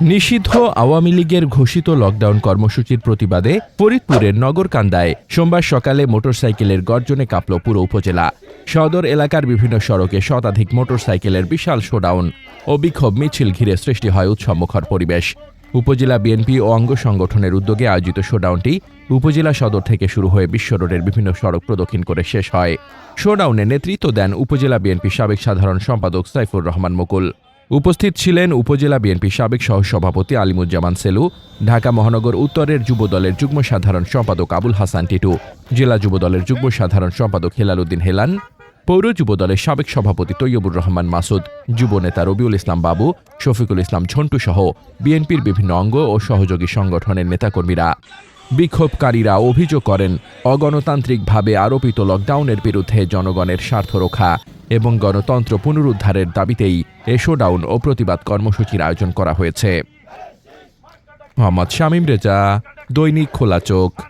নিষিদ্ধ আওয়ামী লীগের ঘোষিত লকডাউন কর্মসূচির প্রতিবাদে ফরিদপুরের নগরকান্দায় সোমবার সকালে মোটরসাইকেলের গর্জনে কাঁপল পুরো উপজেলা। সদর এলাকার বিভিন্ন সড়কে শতাধিক মোটরসাইকেলের বিশাল শোডাউন ও বিক্ষোভ মিছিল ঘিরে সৃষ্টি হয় উৎসবমুখর পরিবেশ। উপজেলা বিএনপি ও অঙ্গ সংগঠনের উদ্যোগে আয়োজিত শোডাউনটি উপজেলা সদর থেকে শুরু হয়ে বিশ্ব রোডের বিভিন্ন সড়ক প্রদক্ষিণ করে শেষ হয়। শোডাউনে নেতৃত্ব দেন উপজেলা বিএনপি সাবেক সাধারণ সম্পাদক সাইফুর রহমান মুকুল। উপস্থিত ছিলেন উপজেলা বিএনপি সাবেক সহসভাপতি আলিমুজ্জামান সেলু, ঢাকা মহানগর উত্তরের যুবদলের যুগ্ম সাধারণ সম্পাদক আবুল হাসান টিটু, জেলা যুবদলের যুগ্ম সাধারণ সম্পাদক হেলাল উদ্দিন হেলান, পৌর যুবদলের সাবেক সভাপতি তৈয়বুর রহমান মাসুদ, যুব নেতা রবিউল ইসলাম বাবু, শফিকুল ইসলাম ঝন্টু সহ বিএনপির বিভিন্ন অঙ্গ ও সহযোগী সংগঠনের নেতাকর্মীরা। বিক্ষোভকারীরা অভিযোগ করেন, অগণতান্ত্রিকভাবে আরোপিত লকডাউনের বিরুদ্ধে জনগণের স্বার্থ রক্ষা। এবং গণতন্ত্র পুনরুদ্ধারের দাবিতেই এ শোডাউন ও প্রতিবাদ কর্মসূচির আয়োজন করা হয়েছে। মোহাম্মদ শামীম রেজা, দৈনিক খোলা চোখ।